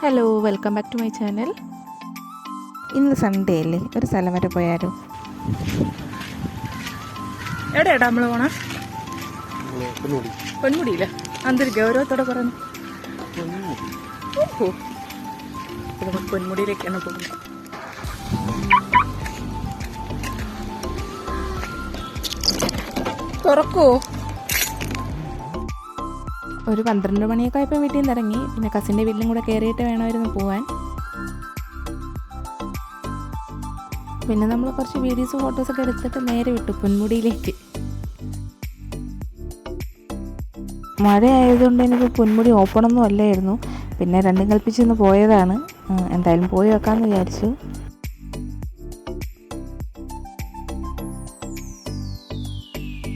Hello welcome back to my channel ഇന്ന് Sunday അല്ലേ? ഒരു സ്ഥലം വരെ പോയാലോ? എവിടെയാടാ നമ്മൾ പോണ? പൊന്മുടിയില്ല അന്തൊരു ഗൗരവത്തോടെ പറഞ്ഞു ഓഹോ. പൊന്മുടിയിലേക്കാണ് പോകുന്നത്. തുറക്കോ ഒരു പന്ത്രണ്ട് മണിയൊക്കെ ആയപ്പോൾ വീട്ടിൽ നിന്ന് ഇറങ്ങി. പിന്നെ കസിന്റെ വീട്ടിലും കൂടെ കയറിയിട്ട് വേണമായിരുന്നു പോവാൻ. പിന്നെ നമ്മൾ കുറച്ച് വീഡിയോസ് ഫോട്ടോസൊക്കെ എടുത്തിട്ട് നേരെ വിട്ടു പൊന്മുടിയിലേക്ക്. മഴ ആയതുകൊണ്ട് എനിക്ക് പൊന്മുടി ഓപ്പണൊന്നും അല്ലായിരുന്നു. പിന്നെ രണ്ടും കൽപ്പിച്ചൊന്ന് പോയതാണ്. എന്തായാലും പോയി വെക്കാമെന്ന് വിചാരിച്ചു.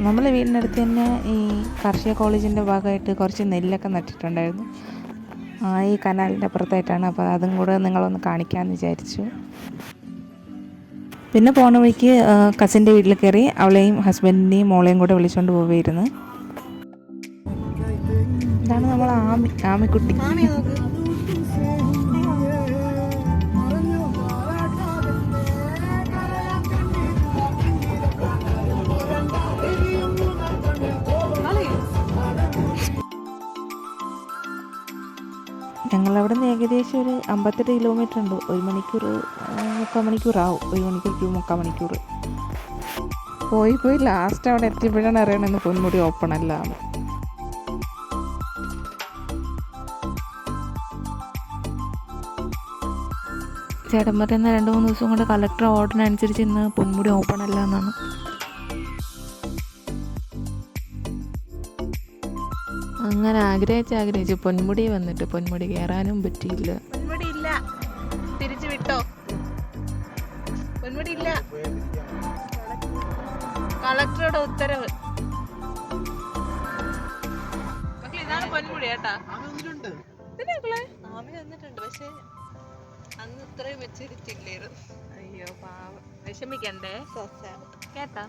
നമ്മളെ വീടിനടുത്ത് തന്നെ ഈ കാർഷിക കോളേജിന്റെ ഭാഗമായിട്ട് കുറച്ച് നെല്ലൊക്കെ നട്ടിട്ടുണ്ടായിരുന്നു. ആ ഈ കനാലിന്റെ അപ്പുറത്തായിട്ടാണ്. അപ്പോൾ അതും കൂടെ നിങ്ങളൊന്ന് കാണിക്കാമെന്ന് വിചാരിച്ചു. പിന്നെ പോണ വഴിക്ക് കസിന്റെ വീട്ടിൽ കയറി അവളെയും ഹസ്ബൻഡിനെയും മോളെയും കൂടെ വിളിച്ചുകൊണ്ട് പോവുകയായിരുന്നു. ഇതാണ് നമ്മൾ ആമി ആമിക്കുട്ടി. ഞങ്ങളവിടെ നിന്ന് ഏകദേശം ഒരു അമ്പത്തെട്ട് കിലോമീറ്റർ ഉണ്ട്. ഒരു മണിക്കൂർ മുക്കാൽ മണിക്കൂറാവും ഒരു മണിക്കൂർ ടു മുക്കാൽ മണിക്കൂർ. പോയി പോയി ലാസ്റ്റ് അവിടെ എത്തിയപ്പോഴാണ് അറിയണമെന്ന് പൊന്മുടി ഓപ്പൺ അല്ല ചേട്ടന്മാരെ രണ്ട് മൂന്ന് ദിവസം കൊണ്ട് കളക്ടർ ഓർഡറിനനുസരിച്ച് ഇന്ന് പൊന്മുടി ഓപ്പൺ അല്ല എന്നാണ്. അങ്ങനെ ആഗ്രഹിച്ച് ആഗ്രഹിച്ച് പൊന്മുടി വന്നിട്ട് പൊന്മുടി കയറാനും പറ്റിയില്ല. പൊന്മുടി ഇല്ല. തിരിച്ചു വിട്ടോ? പൊന്മുടി ഇല്ല. കളക്ടറുടെ ഉത്തരവ്. ഇതാണ് പൊന്മുടി കേട്ടാ? വന്നിട്ടുണ്ട് പക്ഷേ അന്ന് ഇത്രയും വെച്ചിരിച്ചില്ലായിരുന്നു അയ്യോ പാവം. വിഷമിക്കണ്ടേ? കേട്ടാ?